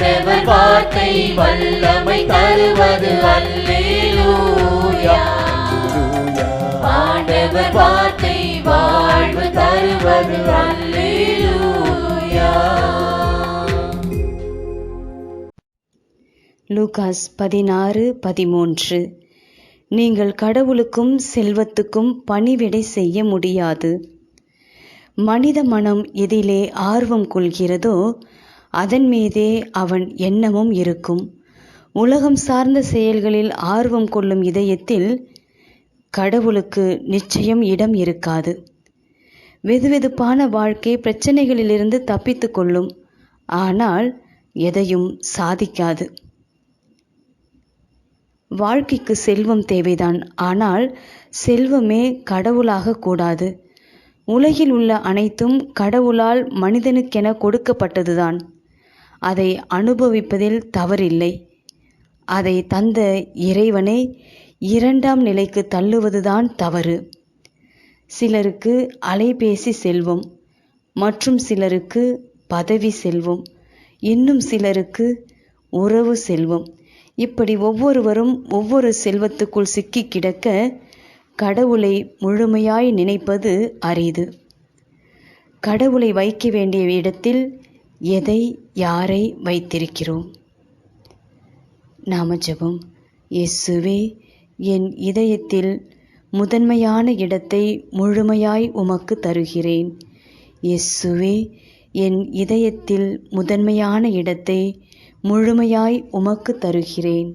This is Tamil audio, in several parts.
ஆண்டவர் வார்த்தை வல்லமை தருவது அல்லேலூயா. ஆண்டவர் வார்த்தை வாழ்வு தருவது அல்லேலூயா. லூகாஸ் பதினாறு பதிமூன்று. நீங்கள் கடவுளுக்கும் செல்வத்துக்கும் பணிவிடை செய்ய முடியாது. மனித மனம் எதிலே ஆர்வம் கொள்கிறதோ அதன் மீதே அவன் எண்ணமும் இருக்கும். உலகம் சார்ந்த செயல்களில் ஆர்வம் கொள்ளும் இதயத்தில் கடவுளுக்கு நிச்சயம் இடம் இருக்காது. வெதுவெதுப்பான வாழ்க்கை பிரச்சனைகளிலிருந்து தப்பித்து கொள்ளும். ஆனால் எதையும் சாதிக்காது. வாழ்க்கைக்கு செல்வம் தேவைதான். ஆனால் செல்வமே கடவுளாக கூடாது. உலகில் உள்ள அனைத்தும் கடவுளால் மனிதனுக்கென கொடுக்கப்பட்டதுதான். அதை அனுபவிப்பதில் தவறில்லை. அதை தந்த இறைவனை இரண்டாம் நிலைக்கு தள்ளுவதுதான் தவறு. சிலருக்கு அலைபேசி செல்வம் மற்றும் சிலருக்கு பதவி செல்வம் இன்னும் சிலருக்கு உறவு செல்வம். இப்படி ஒவ்வொருவரும் ஒவ்வொரு செல்வத்துக்குள் சிக்கி கிடக்க கடவுளை முழுமையாய் நினைப்பது அரிது. கடவுளை வைக்க வேண்டிய இடத்தில் எதை யாரை வைத்திருக்கிறோம்? நாம ஜெபம். இயேசுவே என் இதயத்தில் முதன்மையான இடத்தை முழுமையாய் உமக்கு தருகிறேன். இயேசுவே என் இதயத்தில் முதன்மையான இடத்தை முழுமையாய் உமக்கு தருகிறேன்.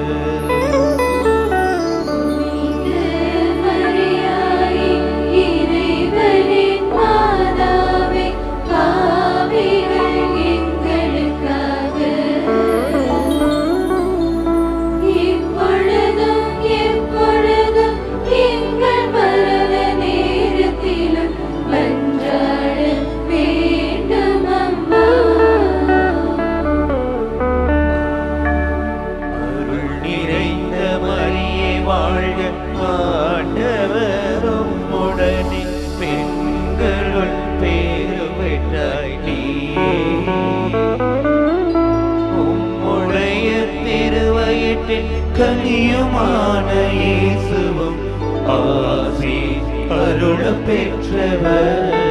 மகளுள் பேரு பெற்றாய் நீயே உம்முடைய திருவயிற்றில் கனியுமான இயேசுவும் ஆசி அருள பெற்றவர்.